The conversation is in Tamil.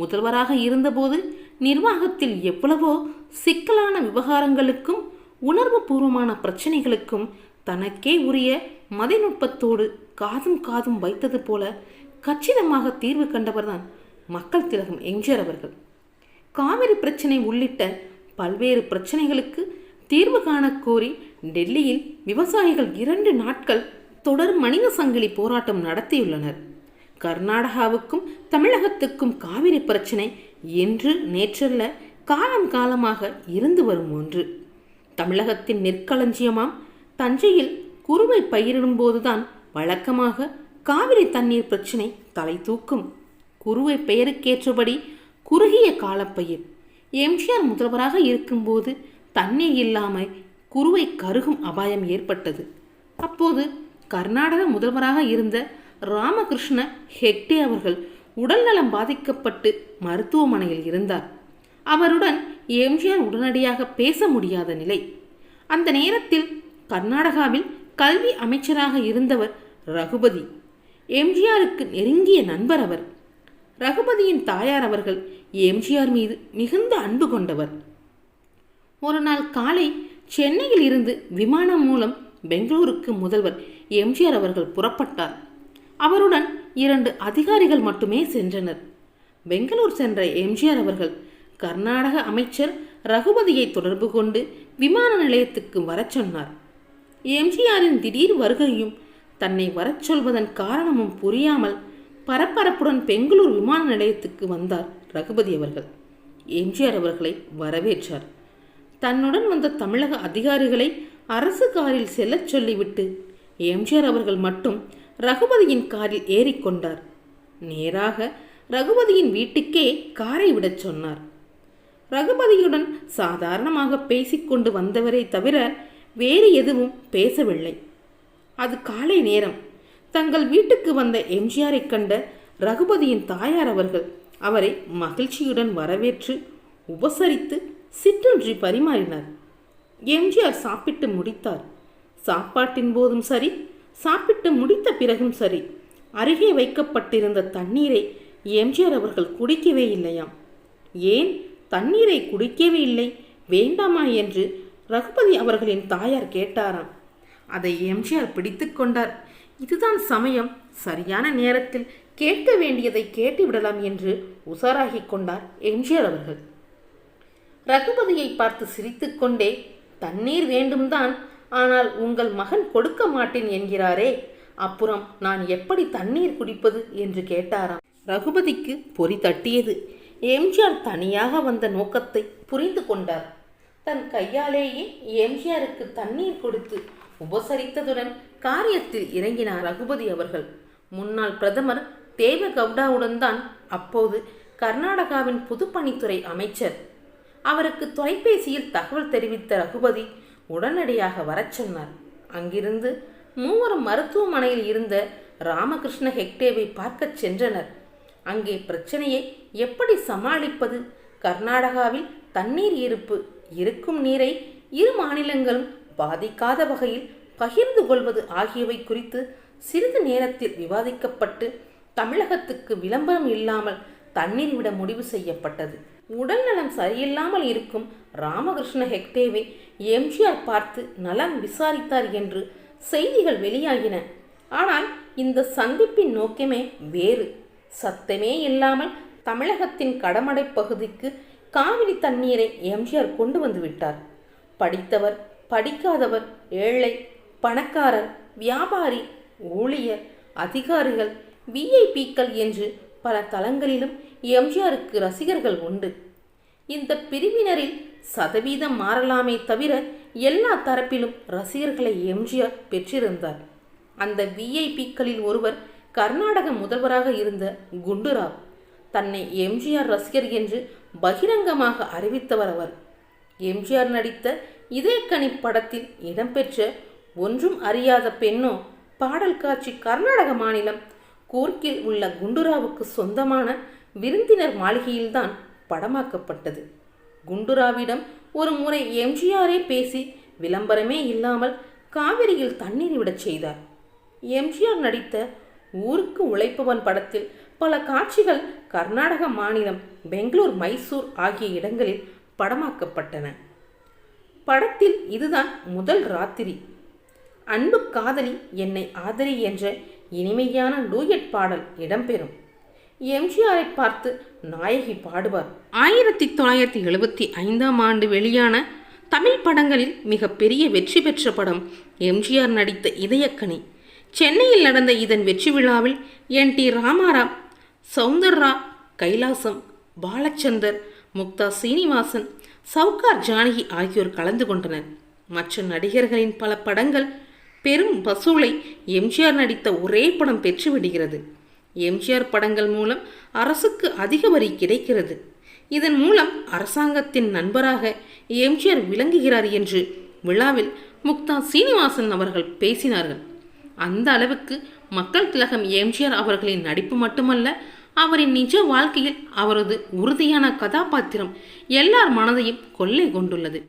முதல்வராக இருந்தபோது நிர்வாகத்தில் எவ்வளவோ சிக்கலான விவகாரங்களுக்கும் உணர்வுபூர்வமான பிரச்சனைகளுக்கும் தனக்கே உரிய மதிநுட்பத்தோடு காதும் காதும் வைத்தது போல கச்சிதமாக தீர்வு கண்டவர்தான் மக்கள் திலகம் எம்ஜிஆர் அவர்கள். காவிரி பிரச்சனை உள்ளிட்ட பல்வேறு பிரச்சனைகளுக்கு தீர்வு காணக்கோரி டெல்லியில் விவசாயிகள் இரண்டு நாட்கள் தொடர் மனித சங்கிலி போராட்டம் நடத்தியுள்ளனர். கர்நாடகாவுக்கும் தமிழகத்துக்கும் காவிரி பிரச்சனை என்று நேற்றல்ல காலம் காலமாக இருந்து வரும் ஒன்று. தமிழகத்தின் நெற்களஞ்சியமாம். தஞ்சையில் குறுவை பயிரிடும்போதுதான் வழக்கமாக காவிரி தண்ணீர் பிரச்சனை தலை தூக்கும். குறுவை பெயருக்கேற்றபடி குறுகிய காலப்பயிர் எம்ஜிஆர் முதல்வராக இருக்கும்போது தண்ணீர் இல்லாமல் குறுவை கருகும் அபாயம் ஏற்பட்டது. அப்போது கர்நாடக முதல்வராக இருந்த ராமகிருஷ்ண ஹெக்டே அவர்கள் உடல்நலம் பாதிக்கப்பட்டு மருத்துவமனையில் இருந்தார். அவருடன் எம்ஜிஆர் உடனடியாக பேச முடியாத நிலை. அந்த நேரத்தில் கர்நாடகாவில் கல்வி அமைச்சராக இருந்தவர் ரகுபதி. எம்ஜிஆருக்கு நெருங்கிய நண்பர் அவர். ரகுபதியின் தாயார் அவர்கள் எம்ஜிஆர் மீது மிகுந்த அன்பு கொண்டவர். ஒரு நாள் காலை சென்னையில் இருந்து விமானம் மூலம் பெங்களூருக்கு முதல்வர் எம்ஜிஆர் அவர்கள் புறப்பட்டார். அவருடன் இரண்டு அதிகாரிகள் மட்டுமே சென்றனர். பெங்களூர் சென்ற எம்ஜிஆர் அவர்கள் கர்நாடக அமைச்சர் ரகுபதியை தொடர்பு கொண்டு விமான நிலையத்துக்கு வரச் சொன்னார். எம்ஜிஆரின் திடீர் வருகையும் தன்னை வரச் சொல்வதன் காரணமும் புரியாமல் பரபரப்புடன் பெங்களூர் விமான நிலையத்துக்கு வந்தார் ரகுபதி அவர்கள். எம்ஜிஆர் அவர்களை வரவேற்றார். தன்னுடன் வந்த தமிழக அதிகாரிகளை அரசு காரில் செல்லச் சொல்லிவிட்டு எம்ஜிஆர் அவர்கள் மட்டும் ரகுபதியின் காரில் ஏறிக்கொண்டார் நேராக ரகுபதியின் வீட்டுக்கே காரை விடச் சொன்னார். ரகுபதியுடன் சாதாரணமாக பேசிக்கொண்டு வந்தவரை தவிர வேறு எதுவும் பேசவில்லை. அது காலை நேரம். தங்கள் வீட்டுக்கு வந்த எம்ஜிஆரை கண்ட ரகுபதியின் தாயார் அவர்கள் அவரை மகிழ்ச்சியுடன் வரவேற்று உபசரித்து சிற்றொன்றி பரிமாறினார். எம்ஜிஆர் சாப்பிட்டு முடித்தார். சாப்பாட்டின் போதும் சரி சாப்பிட்டு முடித்த பிறகும் சரி. அருகே வைக்கப்பட்டிருந்த தண்ணீரை எம்ஜிஆர் அவர்கள் குடிக்கவே இல்லையாம். ஏன்? தண்ணீரை குடிக்கவே இல்லை. வேண்டாமா என்று ரகுபதி அவர்களின் தாயார் கேட்டாராம். அதை எம்ஜிஆர் பிடித்து கொண்டார். இதுதான் சமயம். சரியான நேரத்தில் கேட்க வேண்டியதை கேட்டு விடலாம் என்று உசாராகி கொண்டார் எம்ஜிஆர் அவர்கள். ரகுபதியை பார்த்து சிரித்துக்கொண்டே தண்ணீர் வேண்டும்தான். ஆனால் உங்கள் மகன் கொடுக்க மாட்டேன் என்கிறாரே. அப்புறம் நான் எப்படி தண்ணீர் குடிப்பது என்று கேட்டாராம். ரகுபதிக்கு பொறி தட்டியது. எம்ஜிஆர் தனியாக வந்த நோக்கத்தை புரிந்து கொண்டார். தன் கையாலேயே எம்ஜிஆருக்கு தண்ணீர் கொடுத்து உபசரித்ததுடன் காரியத்தில் இறங்கினார் ரகுபதி அவர்கள். முன்னாள் பிரதமர் தேவகவுடாவுடன் தான் அப்போது கர்நாடகாவின் பொதுப்பணித்துறை அமைச்சர். அவருக்கு தொலைபேசியில் தகவல் தெரிவித்த ரகுபதி உடனடியாக வரச் சொன்னார். அங்கிருந்து மூவரும் மருத்துவமனையில் இருந்த ராமகிருஷ்ண ஹெக்டேவை பார்க்கச் சென்றனர். அங்கே பிரச்சனையை எப்படி சமாளிப்பது? கர்நாடகாவில் தண்ணீர் இருப்பு இருக்கும் நீரை இரு மாநிலங்களும் பாதிக்காத வகையில் பகிர்ந்து கொள்வது ஆகியவை குறித்து சிறிது நேரத்தில் விவாதிக்கப்பட்டு தமிழகத்துக்கு விளம்பரம் இல்லாமல் தண்ணீர் விட முடிவு செய்யப்பட்டது. உடல்நலம் சரியில்லாமல் இருக்கும் ராமகிருஷ்ண ஹெக்டேவை எம்ஜிஆர் பார்த்து நலம் விசாரித்தார் என்று செய்திகள் வெளியாகின. ஆனால் இந்த சந்திப்பின் நோக்கமே வேறு. சத்தமே இல்லாமல் தமிழகத்தின் கடமடை பகுதிக்கு காவிரி தண்ணீரை எம்ஜிஆர் கொண்டு வந்து விட்டார். படித்தவர் படிக்காதவர் ஏழை பணக்காரர் வியாபாரி ஊழியர் அதிகாரிகள் விஐபிக்கள் என்று பல தளங்களிலும் எம்ஜிஆருக்கு ரசிகர்கள் உண்டு. இந்த பிரிவினரில் சதவீதம் மாறலாமே தவிர எல்லா தரப்பிலும் ரசிகர்களை எம்ஜிஆர் பெற்றிருந்தார். அந்த விஐபிக்களில் ஒருவர் கர்நாடக முதல்வராக இருந்த குண்டுராவ் தன்னை எம்ஜிஆர் ரசிகர் என்று பகிரங்கமாக அறிவித்தவர் அவர். எம்ஜிஆர் நடித்த இதே கனி படத்தில் இடம்பெற்ற ஒன்றும் அறியாத பெண்ணோ பாடல் காட்சி கர்நாடக மாநிலம் கூர்க்கில் உள்ள குண்டுராவுக்கு சொந்தமான விருந்தினர் மாளிகையில்தான் படமாக்கப்பட்டது. குண்டுராவிடம் ஒரு முறை எம்ஜிஆரே பேசி விளம்பரமே இல்லாமல் காவிரியில் தண்ணீர் விடச் செய்தார். எம்ஜிஆர் நடித்த ஊருக்கு உழைப்பவன் படத்தில் பல காட்சிகள் கர்நாடக மாநிலம் பெங்களூர் மைசூர் ஆகிய இடங்களில் படமாக்கப்பட்டன. படத்தில் இதுதான் முதல் ராத்திரி. அன்பு காதலி என்னை ஆதரி என்ற இனிமையான டூயட் பாடல் இடம்பெறும். எம்ஜிஆரை பார்த்து நாயகி பாடுவார். ஆயிரத்தி தொள்ளாயிரத்தி எழுபத்தி ஐந்தாம் ஆண்டு வெளியான தமிழ் படங்களில் மிகப்பெரிய வெற்றி பெற்ற படம் எம்ஜிஆர் நடித்த இதயக்கனி. சென்னையில் நடந்த இதன் வெற்றி விழாவில் என். டி. ராமாராவ் சவுந்தர்ரா கைலாசம் பாலச்சந்தர் முக்தா சீனிவாசன் சவுகார் ஜானகி ஆகியோர் கலந்து கொண்டனர். மற்ற நடிகர்களின் பல படங்கள் பெரும் வசூலை எம்ஜிஆர் நடித்த ஒரே படம் பெற்றுவிடுகிறது எம்ஜிஆர் படங்கள் மூலம் அரசுக்கு அதிக வரி கிடைக்கிறது. இதன் மூலம் அரசாங்கத்தின் நண்பராக எம்ஜிஆர் விளங்குகிறார் என்று விழாவில் முக்தா சீனிவாசன் அவர்கள் பேசினார்கள். அந்த அளவுக்கு மக்கள் திலகம் எம்ஜிஆர் அவர்களின் நடிப்பு மட்டுமல்ல அவரின் நிஜ வாழ்க்கையில் அவரது உறுதியான கதாபாத்திரம் எல்லார் மனதையும் கொள்ளை கொண்டுள்ளது.